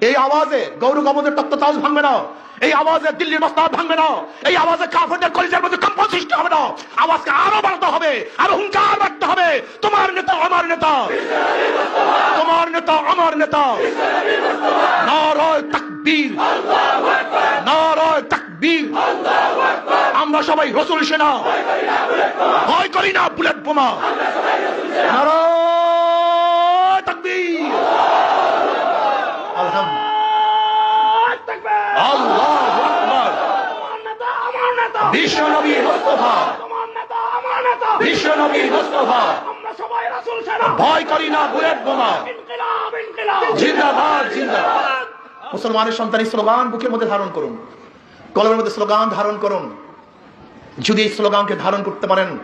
এই আওয়াজে গৌরব গমদের তত্ত্ব তাজ ভাঙবে না। এই আওয়াজে দিল্লির মস্তাদ ভাঙবে না। এই আওয়াজে কাফেরদের কলিজের মধ্যে কম্পন সৃষ্টি হবে না। আওয়াজকে আরও বাড়াতে হবে, আরও হুঙ্কার বাড়তে হবে। তোমার নেতা, আমার নেতা। তোমার নেতা, আমার নেতা। নারায় তাকবীর। নারায় তাকবীর। আমরা সবাই রসুল সেনা। ভয় করি না বুলেট বোমা। নারায় তাকবীর। বিশ্ব নবী মুস্তাফা বিশ্ব নবী মুস্তাফা ভয় করি না বুলেট বোমা। জিন্দাবাদ জিন্দাবাদ। মুসলমানের সন্তান স্লোগান বুকের মধ্যে ধারণ করুন। কলমের মধ্যে স্লোগান ধারণ করুন। যদি এই স্লোগানকে ধারণ করতে পারেন,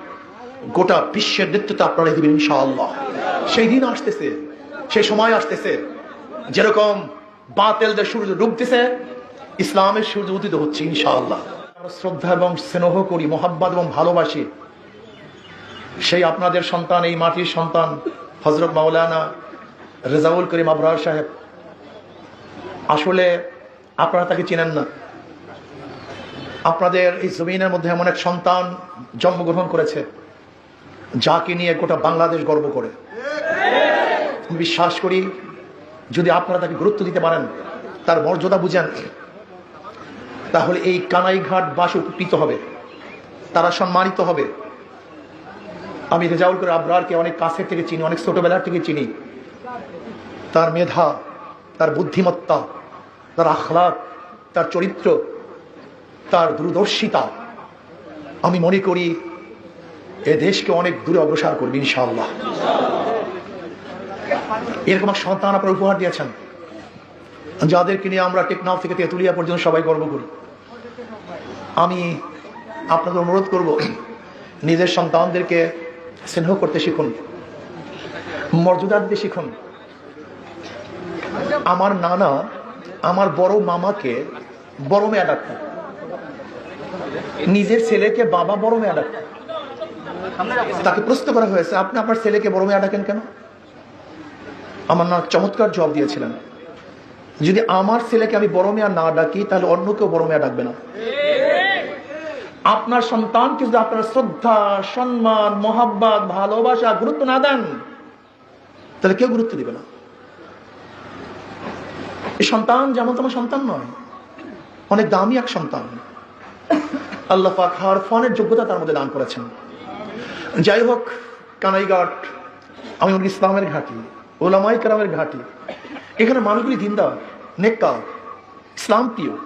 গোটা বিশ্বের নেতৃত্ব আপনারা দিবেন ইনশাআল্লাহ। সেই দিন আসতেছে, সেই সময় আসতেছে, যেরকম বাতেলদের সূর্য ডুবতেছে, ইসলামের সূর্য উদিত হচ্ছে ইনশাআল্লাহ। শ্রদ্ধা এবং স্নেহ করি, মোহাব্বত এবং ভালোবাসি। সেই আপনাদের সন্তান, এই মাটির সন্তান হজরত মাওলানা রেজাউল করিম আবরার সাহেব। আসলে আপনারা তাকে চেনেন না। আপনাদের এই জমিনের মধ্যে এমন এক সন্তান জন্মগ্রহণ করেছে, যাকে নিয়ে গোটা বাংলাদেশ গর্ব করে। বিশ্বাস করি, যদি আপনারা তাকে গুরুত্ব দিতে পারেন, তার মর্যাদা বুঝেন। তাহলে এই কানাইঘাট বাস উপকৃত হবে। তারা সম্মানিত হবে। আমি রেজাউল করে আবরারকে অনেক কাছের থেকে চিনি, অনেক ছোটবেলার থেকে চিনি। তার মেধা, তার বুদ্ধিমত্তা, তার আখলাক, তার চরিত্র, তার দূরদর্শিতা, আমি মনে করি এ দেশকে অনেক দূরে অগ্রসর করবে ইনশাআল্লাহ। এরকম সন্তান আপনার উপহার দিয়েছেন। যাদেরকে নিয়ে আমরা টেকনাফ থেকে তেঁতুলিয়া পর্যন্ত সবাই গর্ব করি। আমি আপনাদের অনুরোধ করব, নিজের সন্তানদেরকে স্নেহ করতে শিখুন, মর্যাদা দিতে শিখুন। আমার নানা, আমার বড় মামাকে বড় মেয়া ডাক্তার নিজের ছেলেকে বাবা বড় মেয়া ডাক্তার তাকে প্রশ্ন করা হয়েছে, আপনি আপনার ছেলেকে বড় মেয়া ডাকেন কেন? আমার না চমৎকার জবাব দিয়েছিলেন। যদি আমার ছেলেকে আমি বড় মেয়া না ডাকি, তাহলে অন্য কেউ বড় মেয়া ডাকবে না। আপনার সন্তানকে যদি আপনার শ্রদ্ধা, সম্মান, মোহাব্বত, ভালোবাসা, গুরুত্ব না দেন, তাহলে কেউ গুরুত্ব দিবে না। এই সন্তান যেমন তোমার সন্তান নয়, অনেক দামি এক সন্তান। আল্লাহ পাক হার ফনের যোগ্যতা তার মধ্যে দান করেছেন। যাই হোক, কানাইঘাট আমি ইসলামের ঘাঁটি। ওলামাই কারামের ঘাঁটি। এখানে মানুষগুলি দিনদার নেককার ইসলাম প্রিয়।